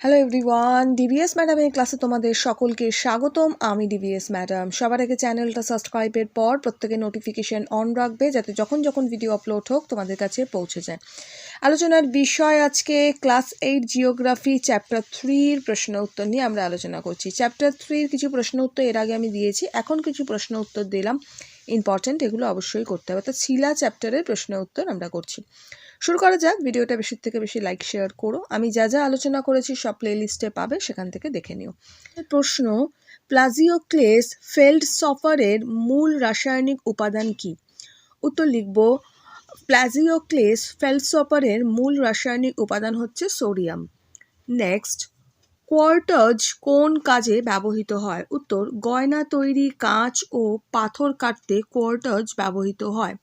Hello everyone DBS ম্যাডামের ক্লাসে তোমাদের সকলকে স্বাগতম। আমি ডিবিএস ম্যাডাম সবার আগে চ্যানেলটা সাবস্ক্রাইবের পর প্রত্যেকে নোটিফিকেশন অন রাখবে যাতে যখন যখন ভিডিও আপলোড হোক তোমাদের কাছে পৌঁছে যায়। আলোচনার বিষয় আজকে ক্লাস এইট জিওগ্রাফি চ্যাপ্টার থ্রির প্রশ্ন উত্তর নিয়ে আমরা আলোচনা করছি। চ্যাপ্টার থ্রির কিছু প্রশ্ন উত্তর এর আগে আমি দিয়েছি। এখন কিছু প্রশ্ন উত্তর দিলাম। ইম্পর্ট্যান্ট এগুলো অবশ্যই করতে হবে। অর্থাৎ শিলা চ্যাপ্টারের প্রশ্ন উত্তর আমরা করছি। শুরু করা যাক। ভিডিওটা বেশি থেকে বেশি লাইক শেয়ার করো। আমি যা যা আলোচনা করেছি সব প্লেলিস্টে পাবে, সেখান থেকে দেখে নিও। প্রশ্ন প্লাজিওক্লেস ফেল্ড সফারের মূল রাসায়নিক উপাদান কি? উত্তর লিখব প্লাজিওক্লেস ফেলসপারের মূল রাসায়নিক উপাদান হচ্ছে সোডিয়াম নেক্সট কোয়ার্টজ কোন কাজে ব্যবহৃত হয়? উত্তর, গয়না তৈরি, কাঁচ ও পাথর কাটতে কোয়ার্টাজ ব্যবহৃত হয়।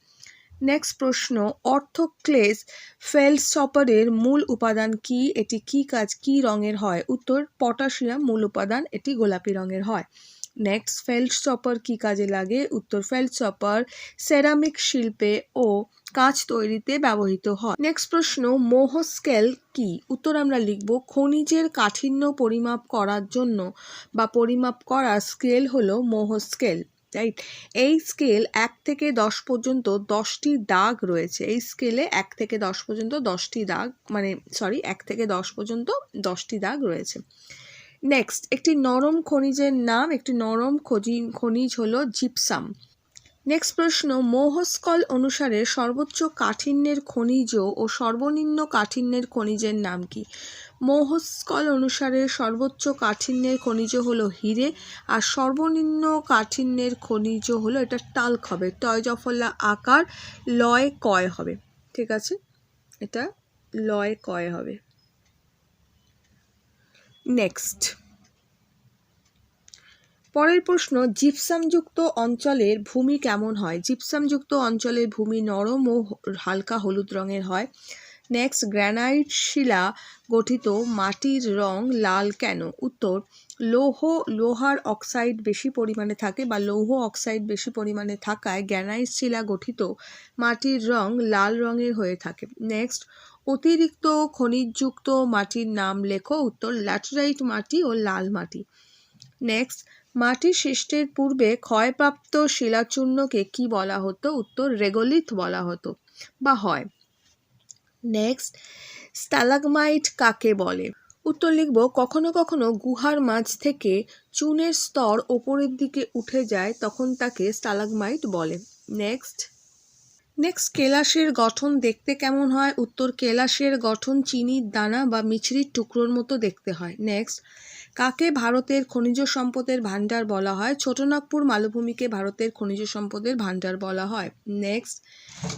নেক্সট প্রশ্ন, অর্থক্লেস ফেলসপারের মূল উপাদান কি? এটি কি কাজ, কি রঙের হয়? উত্তর, পটাশিয়াম মূল উপাদান, এটি গোলাপি রঙের হয়। নেক্সট ফেলসপার কি কাজে লাগে? উত্তর ফেলসপার সেরামিক শিল্পে ও কাঁচ তৈরিতে ব্যবহৃত হয়। নেক্সট প্রশ্ন, মোহস্কেল কি? উত্তর আমরা লিখব, খনিজের কাঠিন্য পরিমাপ করার জন্য বা পরিমাপ করা স্কেল হলো মোহস্কেল। রাইট এই স্কেল এক থেকে দশ পর্যন্ত দশটি দাগ রয়েছে। এই স্কেলে এক থেকে দশ পর্যন্ত দশটি দাগ মানে সরি এক থেকে দশ পর্যন্ত দশটি দাগ রয়েছে। নেক্সট একটি নরম খনিজের নাম, একটি নরম খনিজ হলো জিপসাম নেক্সট প্রশ্ন, মোহস্কল অনুসারে সর্বোচ্চ কাঠিন্যের খনিজ ও সর্বনিম্ন কাঠিন্যের খনিজের নাম কি? মোহস্কল অনুসারে সর্বোচ্চ কাঠিন্যের খনিজ হলো হিরে আর সর্বনিম্ন কাঠিন্যের খনিজ হলো এটা টাল্ক হবে, টয় জফলা আকার লয় কয় হবে, ঠিক আছে? এটা লয় কয় হবে। নেক্সট পরের প্রশ্ন জিপসামযুক্ত অঞ্চলের ভূমি কেমন হয়? জিপসামযুক্ত অঞ্চলের ভূমি নরম ও হালকা হলুদ রঙের হয়। নেক্সট গ্রানাইট শিলা গঠিত মাটির রং লাল কেন? উত্তর, লৌহ, লোহার অক্সাইড বেশি পরিমাণে থাকে বা লৌহ অক্সাইড বেশি পরিমাণে থাকায় গ্রানাইট শিলা গঠিত মাটির রং লাল রঙের হয়ে থাকে। নেক্সট অতিরিক্ত খনিজযুক্ত মাটির নাম লেখো। উত্তর ল্যাটেরাইট মাটি ও লাল মাটি। নেক্সট মাটি সৃষ্টির পূর্বে ক্ষয়প্রাপ্ত শিলাচূর্ণকে কি বলা হতো? উত্তর, রেগোলিথ বলা হতো বা হয়। নেক্সট স্টালাগমাইট কাকে বলে? উত্তর লিখব, কখনো কখনো গুহার মাঝ থেকে চুনের স্তর ওপরের দিকে উঠে যায়, তখন তাকে স্টালাগমাইট বলে। নেক্সট নেক্সট কেলাসের গঠন দেখতে কেমন হয়? উত্তর, কেলাসের গঠন চিনির দানা বা মিছরির টুকরোর মতো দেখতে হয়। নেক্সট কাকে ভারতের খনিজ সম্পদের ভাণ্ডার বলা হয়? ছোটনাগপুর মালভূমিকে ভারতের খনিজ সম্পদের ভাণ্ডার বলা হয়। নেক্সট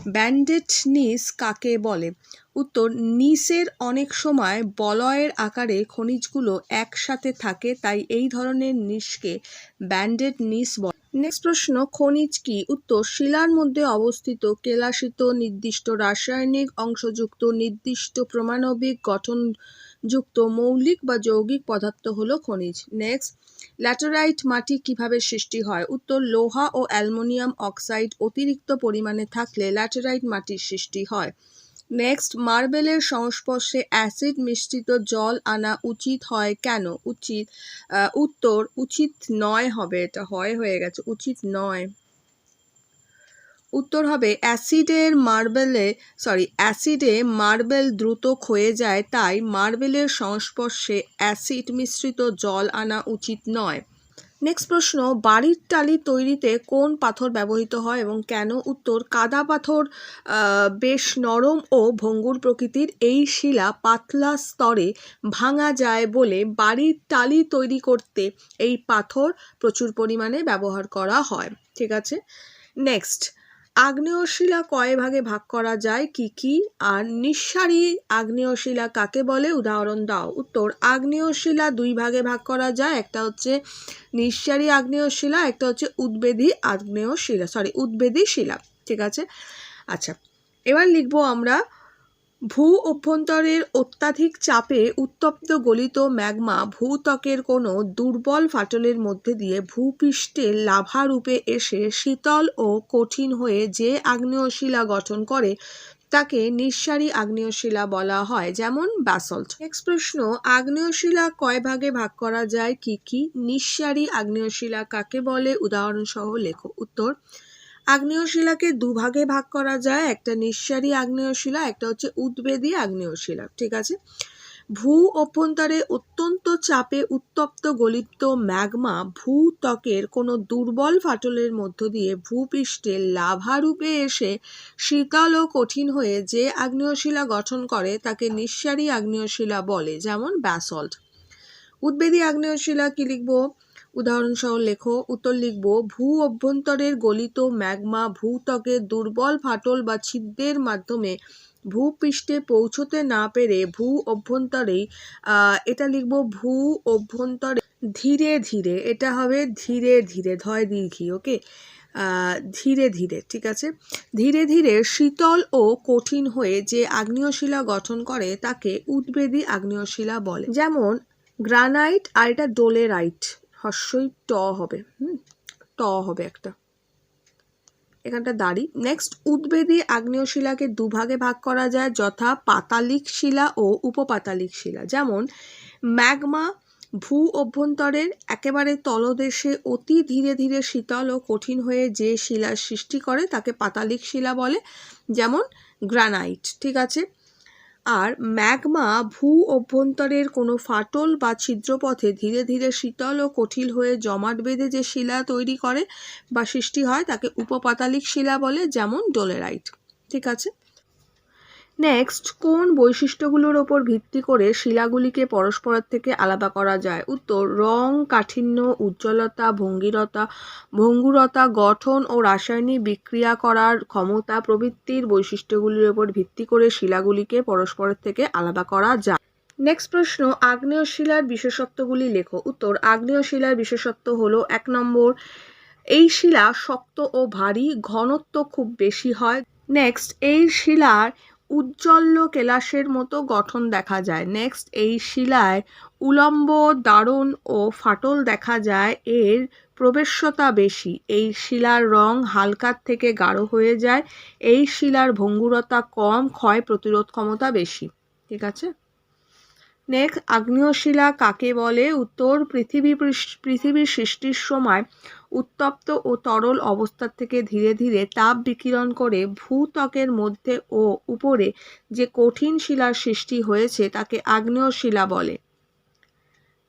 ব্যান্ডেড নিস কাকে বলে? উত্তর, নিসের অনেক সময় বলয়ের আকারে খনিজগুলো একসাথে থাকে, তাই এই ধরনের নিসকে ব্যান্ডেড নিস বলে। নেক্সট প্রশ্ন, খনিজ কি? উত্তর, শিলার মধ্যে অবস্থিত কেলাসিত নির্দিষ্ট রাসায়নিক অংশযুক্ত নির্দিষ্ট প্রমাণবিক গঠন যুক্ত মৌলিক বা যৌগিক পদার্থ হলো খনিজ। নেক্সট ল্যাটেরাইট মাটি কীভাবে সৃষ্টি হয়? উত্তর, লোহা ও অ্যালুমিনিয়াম অক্সাইড অতিরিক্ত পরিমাণে থাকলে ল্যাটেরাইট মাটির সৃষ্টি হয়। নেক্সট মার্বেলের সংস্পর্শে অ্যাসিড মিশ্রিত জল আনা উচিত হয় কেন? উচিত উত্তর, উচিত নয় হবে, এটা হয়, হয়ে গেছে। উচিত নয়। উত্তর হবে অ্যাসিডের মার্বেলে সরি অ্যাসিডে মার্বেল দ্রুত ক্ষয়ে যায়, তাই মার্বেলের সংস্পর্শে অ্যাসিড মিশ্রিত জল আনা উচিত নয়। নেক্সট প্রশ্ন, বাড়ির টালি তৈরিতে কোন পাথর ব্যবহৃত হয় এবং কেন? উত্তর, কাদা পাথর বেশ নরম ও ভঙ্গুর প্রকৃতির, এই শিলা পাতলা স্তরে ভাঙা যায় বলে বাড়ির টালি তৈরি করতে এই পাথর প্রচুর পরিমাণে ব্যবহার করা হয়। ঠিক আছে? নেক্সট আগ্নেয় শিলা কয় ভাগে ভাগ করা যায়? কি কি? আর নিঃসারী আগ্নেয় শিলা কাকে বলে? উদাহরণ দাও। উত্তর আগ্নেয় শিলা দুই ভাগে ভাগ করা যায়। একটা হচ্ছে নিঃসারী আগ্নেয় শিলা একটা হচ্ছে উদ্বেদী আগ্নেয় শিলা সরি উদ্বেদী শিলা। ঠিক আছে? আচ্ছা এবার লিখব আমরা ভূ অভ্যন্তরের অত্যাধিক চাপে উত্তপ্ত গলিত ম্যাগমা ভূত্বকের কোনো দুর্বল ফাটলের মধ্যে দিয়ে ভূপৃষ্ঠে লাভা রূপে এসে শীতল ও কঠিন হয়ে যে আগ্নেয়শিলা গঠন করে, তাকে নিঃসারী আগ্নেয় শিলা বলা হয়, যেমন ব্যাসল্ট নেক্সট প্রশ্ন আগ্নেয় শিলা কয় ভাগে ভাগ করা যায়, কি কি? নিঃসারী আগ্নেয় শিলা কাকে বলে? উদাহরণ সহ লেখো। উত্তর আগ্নেয় শিলাকে দুভাগে ভাগ করা যায়। একটা নিঃসারী আগ্নেয় শিলা একটা হচ্ছে উদ্বেদী আগ্নেয় শিলা ঠিক আছে? ভূ অভ্যন্তরে অত্যন্ত চাপে উত্তপ্ত গলিত ম্যাগমা ভূত্বকের কোনো দুর্বল ফাটলের মধ্য দিয়ে ভূপৃষ্ঠে লাভা রূপে এসে শীতল ও কঠিন হয়ে যে আগ্নেয়শিলা গঠন করে, তাকে নিঃসারী আগ্নেয়শিলা বলে, যেমন ব্যাসল্ট। উদ্বেদী আগ্নেয়শিলা কি লিখব? উদাহরণসহ লেখো, উত্তর লিখব, ভূ অভ্যন্তরের গলিত ম্যাগমা ভূত্বকের দুর্বল, ফাটল বা ছিদ্রের মাধ্যমে ভূপৃষ্ঠে পৌঁছতে না পেরে ভূ অভ্যন্তরেই এটা লিখব ভূ অভ্যন্তরে ধীরে ধীরে, এটা হবে ধীরে ধীরে, ধয় দীর্ঘি, ওকে? ধীরে ধীরে, ঠিক আছে? ধীরে ধীরে শীতল ও কঠিন হয়ে যে আগ্নেয়শিলা গঠন করে, তাকে উদ্বেদী আগ্নেয়শিলা বলে। যেমন, গ্রানাইট আর এটা ডোলেরাইট। হর্ষই ট হবে, হুম? ট হবে একটা। এখানটা দাড়ি। নেক্সট উদ্বেদী আগ্নেয় শিলাকে দুভাগে ভাগ করা যায়, যথা পাতালিক শিলা ও উপপাতালিক শিলা। যেমন, ম্যাগমা ভূ অভ্যন্তরের একেবারে তলদেশে অতি ধীরে ধীরে শীতল ও কঠিন হয়ে যে শিলার সৃষ্টি করে, তাকে পাতালিক শিলা বলে। যেমন, গ্রানাইট, ঠিক আছে? আর ম্যাগমা ভূ অভ্যন্তরের কোনো ফাটল বা ছিদ্রপথে ধীরে ধীরে শীতল ও কঠিল হয়ে জমাট বেঁধে যে শিলা তৈরি করে বা সৃষ্টি হয়, তাকে উপপাতালিক শিলা বলে, যেমন ডোলেরাইট। ঠিক আছে? নেক্সট কোন বৈশিষ্ট্যগুলোর ওপর ভিত্তি করে শিলাগুলিকে পরস্পরের থেকে আলাদা করা যায়? উত্তর, রং, কাঠিন্য, উজ্জ্বলতা, ভঙ্গিরতা, ভঙ্গুরতা, গঠন ও রাসায়নিক বিক্রিয়া করার ক্ষমতা প্রভৃতির বৈশিষ্ট্যগুলির ওপর ভিত্তি করে শিলাগুলিকে পরস্পরের থেকে আলাদা করা যায়। নেক্সট প্রশ্ন, আগ্নেয় শিলার বিশেষত্বগুলি লেখো। উত্তর, আগ্নেয় শিলার বিশেষত্ব হলো এক নম্বর, এই শিলা শক্ত ও ভারী, ঘনত্ব খুব বেশি হয়। নেক্সট এই শিলার উজ্জ্বল্য কেলাসের মতো গঠন দেখা যায়। নেক্সট এই শিলায় উলম্ব, দারুণ ও ফাটল দেখা যায়। এর প্রবেশ্যতা বেশি। এই শিলার রং হালকার থেকে গাঢ় হয়ে যায়। এই শিলার ভঙ্গুরতা কম, ক্ষয় প্রতিরোধ ক্ষমতা বেশি। ঠিক আছে? নেক্সট আগ্নেয় শিলা কাকে বলে? উত্তর, পৃথিবী পৃথিবীর সৃষ্টির সময় উত্তপ্ত ও তরল অবস্থা থেকে ধীরে ধীরে তাপ বিকিরণ করে ভূত্বকের মধ্যে ও উপরে যে কঠিন শিলার সৃষ্টি হয়েছে তাকে আগ্নেয় শিলা বলে।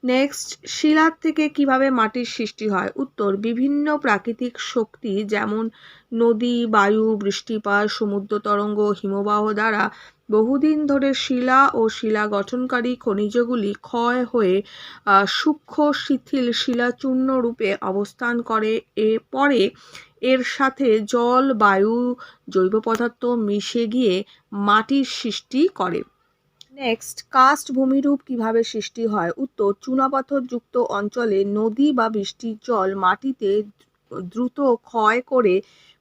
নেক্সট, শিলার থেকে কীভাবে মাটির সৃষ্টি হয়? উত্তর, বিভিন্ন প্রাকৃতিক শক্তি যেমন নদী, বায়ু, বৃষ্টিপাত, সমুদ্র তরঙ্গ, হিমবাহ দ্বারা বহুদিন ধরে শিলা ও শিলা গঠনকারী খনিজগুলি ক্ষয় হয়ে সূক্ষ্ম শিথিল শিলাচূর্ণ রূপে অবস্থান করে। এ পরে এর সাথে জল, বায়ু, জৈব পদার্থ মিশে গিয়ে মাটির সৃষ্টি করে। নেক্সট, কাস্ট ভূমিরূপ কীভাবে সৃষ্টি হয়? উত্তর, চুনাপাথরযুক্ত অঞ্চলে নদী বা বৃষ্টির জল মাটিতে দ্রুত ক্ষয় করে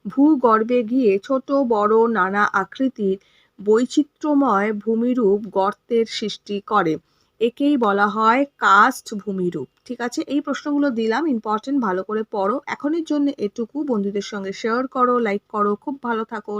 ভূগর্ভে গিয়ে ছোট, বড়, নানা আকৃতির বৈচিত্র্যময় ভূমিরূপ গর্তের সৃষ্টি করে। একেই বলা হয় কাস্ট ভূমিরূপ। ঠিক আছে? এই প্রশ্নগুলো দিলাম ইম্পর্টেন্ট ভালো করে পড়ো। এখনের জন্য এটুকু। বন্ধুদের সঙ্গে শেয়ার করো লাইক করো। খুব ভালো থাকো।